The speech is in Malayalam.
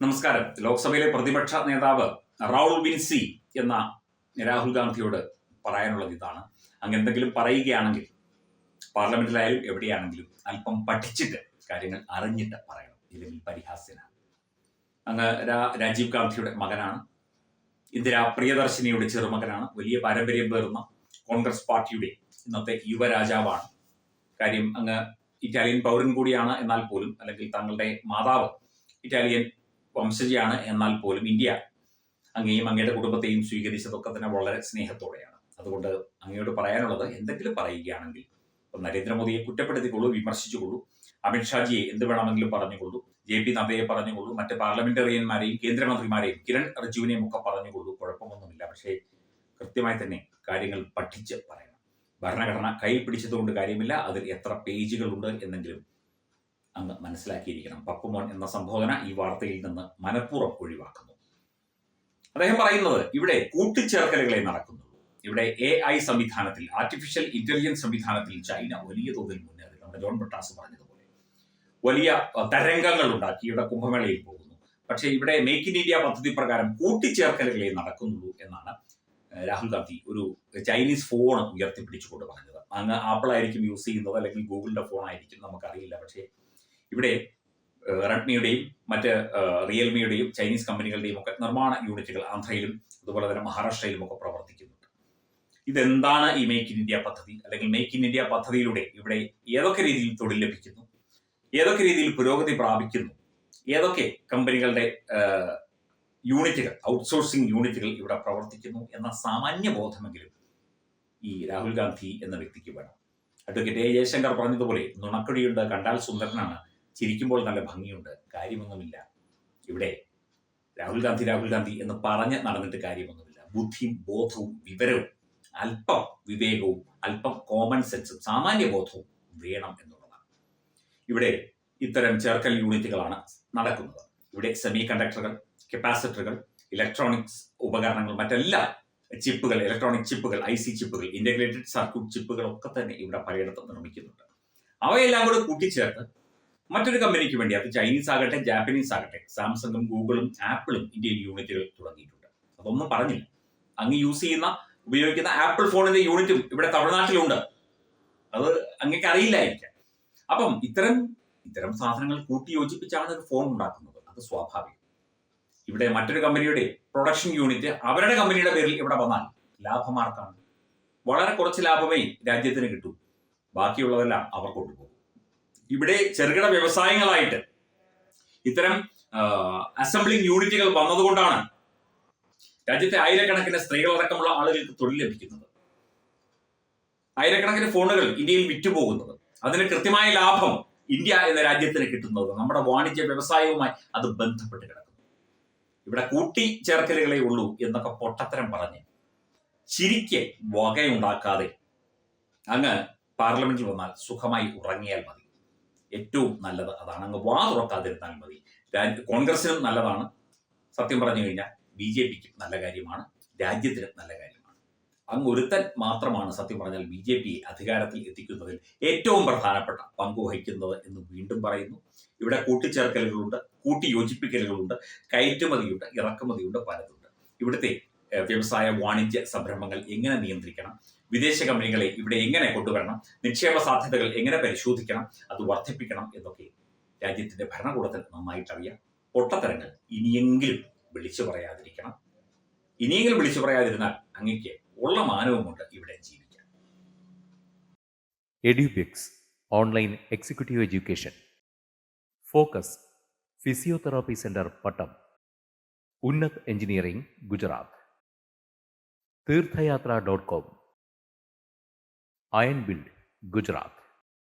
നമസ്കാരം. ലോക്സഭയിലെ പ്രതിപക്ഷ നേതാവ് റൗൾ ബിൻസി എന്ന രാഹുൽ ഗാന്ധിയോട് പറയാനുള്ളത് ഇതാണ്. അങ്ങനെ എന്തെങ്കിലും പറയുകയാണെങ്കിൽ പാർലമെന്റിലായാലും എവിടെയാണെങ്കിലും അല്പം പഠിച്ചിട്ട് കാര്യങ്ങൾ അറിഞ്ഞിട്ട് പറയണം. ഇല്ലെങ്കിൽ പരിഹാസ്യനാണ്. അങ്ങ് രാജീവ് ഗാന്ധിയുടെ മകനാണ്. ഇന്ദിരാ പ്രിയദർശിനിയുടെ ചെറുമകനാണ്. വലിയ പാരമ്പര്യം പേർന്ന കോൺഗ്രസ് പാർട്ടിയുടെ ഇന്നത്തെ യുവരാജാവാണ്. കാര്യം അങ്ങ് ഇറ്റാലിയൻ പൗരൻ കൂടിയാണ് എന്നാൽ പോലും അല്ലെങ്കിൽ തങ്ങളുടെ മാതാവ് ഇറ്റാലിയൻ വംശജയാണ് എന്നാൽ പോലും ഇന്ത്യ. അങ്ങേയും അങ്ങയുടെ കുടുംബത്തെയും സ്വീകരിച്ചതൊക്കെ തന്നെ വളരെ സ്നേഹത്തോടെയാണ്. അതുകൊണ്ട് അങ്ങയോട് പറയാനുള്ളത് എന്തെങ്കിലും പറയുകയാണെങ്കിൽ ഇപ്പം നരേന്ദ്രമോദിയെ കുറ്റപ്പെടുത്തിക്കൊള്ളൂ വിമർശിച്ചുകൊള്ളൂ. അമിത്ഷാജിയെ എന്ത് വേണമെങ്കിലും പറഞ്ഞുകൊള്ളൂ. ജെ പി നദ്ദയെ പറഞ്ഞുകൊള്ളൂ. മറ്റ് പാർലമെന്ററിയന്മാരെയും കേന്ദ്രമന്ത്രിമാരെയും കിരൺ റിജുവിനെയും ഒക്കെ പറഞ്ഞുകൊള്ളൂ. കുഴപ്പമൊന്നുമില്ല. പക്ഷേ കൃത്യമായി തന്നെ കാര്യങ്ങൾ പഠിച്ച് പറയണം. ഭരണഘടന കൈ പിടിച്ചതുകൊണ്ട് കാര്യമില്ല. അതിൽ എത്ര പേജുകളുണ്ട് എന്നെങ്കിലും അങ്ങ് മനസ്സിലാക്കിയിരിക്കണം. പപ്പുമോൻ എന്ന സംബോധന ഈ വാർത്തയിൽ നിന്ന് മനഃപൂർവം ഒഴിവാക്കുന്നു. അദ്ദേഹം പറയുന്നത് ഇവിടെ കൂട്ടിച്ചേർക്കലുകളെ നടക്കുന്നുള്ളൂ. ഇവിടെ എ ഐ സംവിധാനത്തിൽ ആർട്ടിഫിഷ്യൽ ഇന്റലിജൻസ് സംവിധാനത്തിൽ ചൈന വലിയ തോതിൽ മുന്നേറി. നമ്മുടെ ജോൺ ബ്രിട്ടാസ് പറഞ്ഞതുപോലെ. വലിയ തരംഗങ്ങൾ ഉണ്ടാക്കി. ഇവിടെ കുംഭമേളയിൽ പോകുന്നു. പക്ഷേ ഇവിടെ മേക്ക് ഇൻ ഇന്ത്യ പദ്ധതി പ്രകാരം കൂട്ടിച്ചേർക്കലുകളെ നടക്കുന്നുള്ളൂ എന്നാണ് രാഹുൽ ഗാന്ധി ഒരു ചൈനീസ് ഫോൺ ഉയർത്തിപ്പിടിച്ചുകൊണ്ട് പറഞ്ഞത്. അങ്ങ് ആപ്പിൾ ആയിരിക്കും യൂസ് ചെയ്യുന്നത് അല്ലെങ്കിൽ ഗൂഗിളിന്റെ ഫോൺ ആയിരിക്കും നമുക്കറിയില്ല. പക്ഷേ ഇവിടെ റെഡ്മിയുടെയും മറ്റ് റിയൽമിയുടെയും ചൈനീസ് കമ്പനികളുടെയും ഒക്കെ നിർമ്മാണ യൂണിറ്റുകൾ ആന്ധ്രയിലും അതുപോലെ തന്നെ മഹാരാഷ്ട്രയിലും ഒക്കെ പ്രവർത്തിക്കുന്നുണ്ട്. ഇതെന്താണ് ഈ മേക്ക് ഇൻ ഇന്ത്യ പദ്ധതി? അല്ലെങ്കിൽ മേക്ക് ഇൻ ഇന്ത്യ പദ്ധതിയിലൂടെ ഇവിടെ ഏതൊക്കെ രീതിയിൽ തൊഴിൽ ലഭിക്കുന്നു? ഏതൊക്കെ രീതിയിൽ പുരോഗതി പ്രാപിക്കുന്നു? ഏതൊക്കെ കമ്പനികളുടെ യൂണിറ്റുകൾ ഔട്ട്സോഴ്സിംഗ് യൂണിറ്റുകൾ ഇവിടെ പ്രവർത്തിക്കുന്നു എന്ന സാമാന്യ ബോധമെങ്കിലും ഈ രാഹുൽ ഗാന്ധി എന്ന വ്യക്തിക്ക് വേണം. അഡ്വക്കേറ്റ് എ ജയശങ്കർ പറഞ്ഞതുപോലെ നുണക്കുഴിയുണ്ട് കണ്ടാൽ സുന്ദരനാണ് ചിരിക്കുമ്പോൾ നല്ല ഭംഗിയുണ്ട്. കാര്യമൊന്നുമില്ല. ഇവിടെ രാഹുൽ ഗാന്ധി രാഹുൽ ഗാന്ധി എന്ന് പറഞ്ഞ് നടന്നിട്ട് കാര്യമൊന്നുമില്ല. ബുദ്ധിയും ബോധവും വിവരവും അല്പം വിവേകവും അല്പം കോമൺ സെൻസും സാമാന്യ ബോധവും വേണം എന്നുള്ളതാണ്. ഇവിടെ ഇത്തരം ചേർക്കൽ യൂണിറ്റുകളാണ് നടക്കുന്നത്. ഇവിടെ സെമി കണ്ടക്ടറുകൾ കപ്പാസിറ്ററുകൾ ഇലക്ട്രോണിക്സ് ഉപകരണങ്ങൾ മറ്റെല്ലാ ചിപ്പുകൾ ഇലക്ട്രോണിക് ചിപ്പുകൾ ഐ സി ചിപ്പുകൾ ഇന്റഗ്രേറ്റഡ് സർക്യൂട്ട് ചിപ്പുകൾ ഒക്കെ തന്നെ ഇവിടെ പലയിടത്തും നിർമ്മിക്കുന്നുണ്ട്. അവയെല്ലാം കൂടെ കൂട്ടിച്ചേർത്ത് മറ്റൊരു കമ്പനിക്ക് വേണ്ടി അത് ചൈനീസ് ആകട്ടെ ജാപ്പനീസ് ആകട്ടെ സാംസങ്ങും ഗൂഗിളും ആപ്പിളും ഇന്ത്യയിൽ യൂണിറ്റുകൾ തുടങ്ങിയിട്ടുണ്ട്. അതൊന്നും പറഞ്ഞില്ല. അങ്ങ് യൂസ് ചെയ്യുന്ന ഉപയോഗിക്കുന്ന ആപ്പിൾ ഫോണിന്റെ യൂണിറ്റും ഇവിടെ തമിഴ്നാട്ടിലുണ്ട്. അത് അങ്ങേക്ക് അറിയില്ലായിരിക്കാം. അപ്പം ഇത്തരം ഇത്തരം സാധനങ്ങൾ കൂട്ടി യോജിപ്പിച്ചാണ് ഒരു ഫോൺ ഉണ്ടാക്കുന്നത്. അത് സ്വാഭാവികം. ഇവിടെ മറ്റൊരു കമ്പനിയുടെ പ്രൊഡക്ഷൻ യൂണിറ്റ് അവരുടെ കമ്പനിയുടെ പേരിൽ ഇവിടെ വന്നാൽ ലാഭമാർക്കാണ് വളരെ കുറച്ച് ലാഭമേ രാജ്യത്തിന് കിട്ടൂ. ബാക്കിയുള്ളതെല്ലാം അവർ കൊണ്ടുപോകും. ഇവിടെ ചെറുകിട വ്യവസായങ്ങളായിട്ട് ഇത്തരം അസംബ്ലിംഗ് യൂണിറ്റുകൾ വന്നതുകൊണ്ടാണ് രാജ്യത്തെ ആയിരക്കണക്കിന് സ്ത്രീകളടക്കമുള്ള ആളുകൾക്ക് തൊഴിൽ ലഭിക്കുന്നത്. ആയിരക്കണക്കിന് ഫോണുകൾ ഇന്ത്യയിൽ വിറ്റുപോകുന്നത്. അതിന് കൃത്യമായ ലാഭം ഇന്ത്യ എന്ന രാജ്യത്തിന് കിട്ടുന്നത്. നമ്മുടെ വാണിജ്യ വ്യവസായവുമായി അത് ബന്ധപ്പെട്ട് കിടക്കുന്നു. ഇവിടെ കൂട്ടിച്ചേർക്കലുകളെ ഉള്ളൂ എന്നൊക്കെ പൊട്ടത്തരം പറഞ്ഞ് ചിരിക്ക് വകയുണ്ടാക്കാതെ അങ്ങ് പാർലമെന്റിൽ വന്നാൽ സുഖമായി ഉറങ്ങിയാൽ മതി. ഏറ്റവും നല്ലത്. അതാണ് അങ്ങ് വാ തുറക്കാതിരുന്നാൽ മതി. കോൺഗ്രസിനും നല്ലതാണ്. സത്യം പറഞ്ഞു കഴിഞ്ഞാൽ ബി ജെ പിക്കും നല്ല കാര്യമാണ്. രാജ്യത്തിനും നല്ല കാര്യമാണ്. അങ്ങ് ഒരുത്തൻ മാത്രമാണ് സത്യം പറഞ്ഞാൽ ബി ജെ പിയെ അധികാരത്തിൽ എത്തിക്കുന്നതിൽ ഏറ്റവും പ്രധാനപ്പെട്ട പങ്ക് വഹിക്കുന്നത് എന്ന് വീണ്ടും പറയുന്നു. ഇവിടെ കൂട്ടിച്ചേർക്കലുകളുണ്ട് കൂട്ടി യോജിപ്പിക്കലുകളുണ്ട് കയറ്റുമതിയുണ്ട് ഇറക്കുമതിയുണ്ട് പലതുണ്ട്. ഇവിടുത്തെ വ്യവസായ വാണിജ്യ സംരംഭങ്ങൾ എങ്ങനെ നിയന്ത്രിക്കണം? വിദേശ കമ്പനികളെ ഇവിടെ എങ്ങനെ കൊണ്ടുവരണം നിക്ഷേപ സാധ്യതകൾ എങ്ങനെ പരിശോധിക്കണം അത് വർദ്ധിപ്പിക്കണം എന്നൊക്കെ രാജ്യത്തിന്റെ ഭരണകൂടത്തിന് നന്നായിട്ടറിയാം. പൊട്ടത്തരങ്ങൾ ഇനിയെങ്കിലും വിളിച്ചു പറയാതിരിക്കണം. ഇനിയെങ്കിലും വിളിച്ചു പറയാതിരുന്നാൽ അങ്ങക്ക് ഉള്ള കൊണ്ട് ഇവിടെ ജീവിക്കാം. Edubix online executive education. Focus physiotherapy centre Pattom. Unnat engineering Gujarat. Tirthayatra dot com. Ion build Gujarat